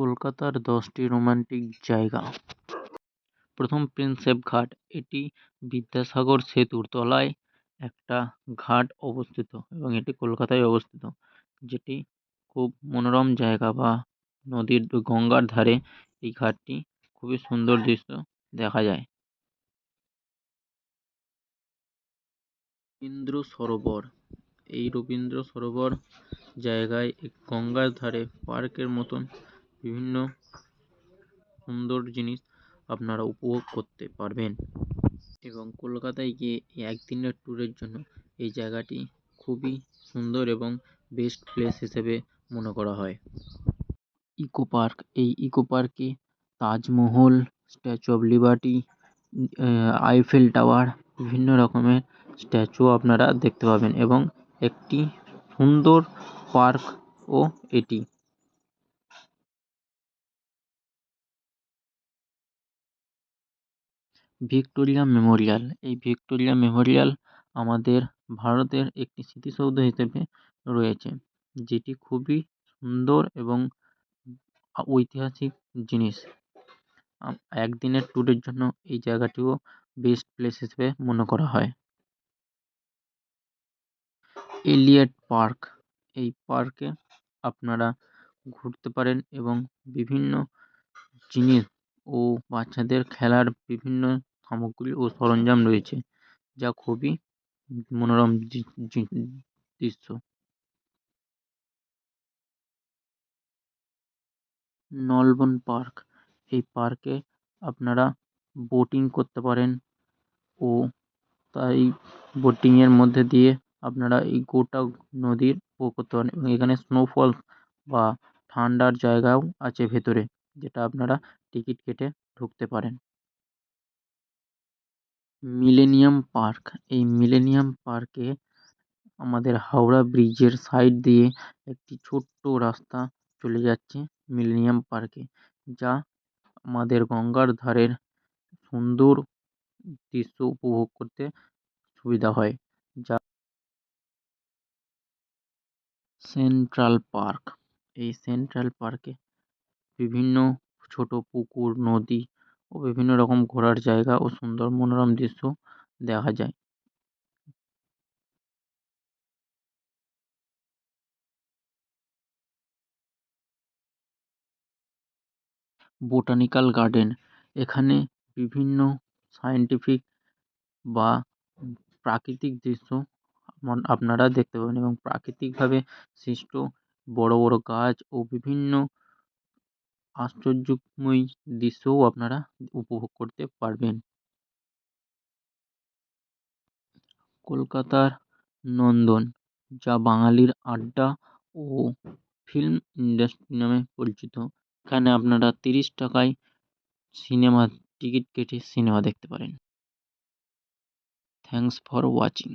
কলকাতার দশটি রোমান্টিক জায়গা। প্রথম প্রিন্সেপ ঘাট, এটি বিদ্যাসাগর সেতুর তলায় একটা ঘাট অবস্থিত এবং এটি কলকাতায় অবস্থিত, যেটি খুব মনোরম জায়গা বা নদীর গঙ্গার ধারে এই ঘাটটি খুবই সুন্দর দৃশ্য দেখা যায়। রবীন্দ্র সরোবর, এই রবীন্দ্র সরোবর জায়গায় গঙ্গার ধারে পার্কের মতন বিভিন্ন সুন্দর জিনিস আপনারা উপভোগ করতে পারবেন। এবং কলকাতায় গিয়ে একদিনের ট্যুরের জন্য এই জায়গাটি খুবই সুন্দর এবং বেস্ট প্লেস হিসেবে মনে করা হয়। ইকো পার্ক, এই ইকো পার্কে Taj Mahal, Statue of Liberty Eiffel Tower, বিভিন্ন রকমের স্ট্যাচু আপনারা দেখতে পাবেন এবং একটি সুন্দর পার্ক ও এটি। Victoria Memorial. এই ভিক্টোরিয়া মেমোরিয়াল আমাদের ভারতের একটি স্মৃতিসৌধ হিসেবে রয়েছে, যেটি খুবই সুন্দর এবং ঐতিহাসিক জিনিস। একদিনের ট্যুরের জন্য এই জায়গাটিও বেস্ট প্লেস হিসেবে মনে করা হয়। এলিয়ট পার্ক এই পার্কে আপনারা ঘুরতে পারেন এবং বিভিন্ন জিনিস ও বাচ্চাদের খেলার বিভিন্ন সামগ্রী ও সরঞ্জাম রয়েছে, যা খুবই মনোরম দৃশ্য। নলবন পার্ক, এই পার্কে আপনারা বোটিং করতে পারেন ও তাই বোটিংয়ের মধ্যে দিয়ে আপনারা এই গোটা নদীর উপভোগ করতে পারেন এবং এখানে স্নোফল বা ঠান্ডার জায়গাও আছে ভেতরে, যেটা আপনারা টিকিট কেটে ঢুকতে পারেন। Millennium park. এই মিলেনিয়াম পার্কে আমাদের হাওড়া ব্রিজের সাইড দিয়ে একটি ছোট্ট রাস্তা চলে যাচ্ছে মিলেনিয়াম পার্কে, যা আমাদের গঙ্গার ধারের সুন্দর দৃশ্য উপভোগ করতে সুবিধা হয়, যা সেন্ট্রাল পার্ক। এই সেন্ট্রাল পার্কে বিভিন্ন ছোটো পুকুর, নদী ও বিভিন্ন রকম ঘোরার জায়গা ও সুন্দর মনোরম দৃশ্য দেখা যায়। Botanical garden. এখানে বিভিন্ন সায়েন্টিফিক বা প্রাকৃতিক দৃশ্য আপনারা দেখতে পাবেন এবং প্রাকৃতিকভাবে সৃষ্ট বড় বড় গাছ ও বিভিন্ন আশ্চর্যময় দৃশ্যও আপনারা উপভোগ করতে পারবেন। কলকাতার নন্দন, যা বাঙালির আড্ডা ও ফিল্ম ইন্ডাস্ট্রি নামে পরিচিত। এখানে আপনারা তিরিশ টাকায় সিনেমার টিকিট কেটে সিনেমা দেখতে পারেন। Thanks for watching.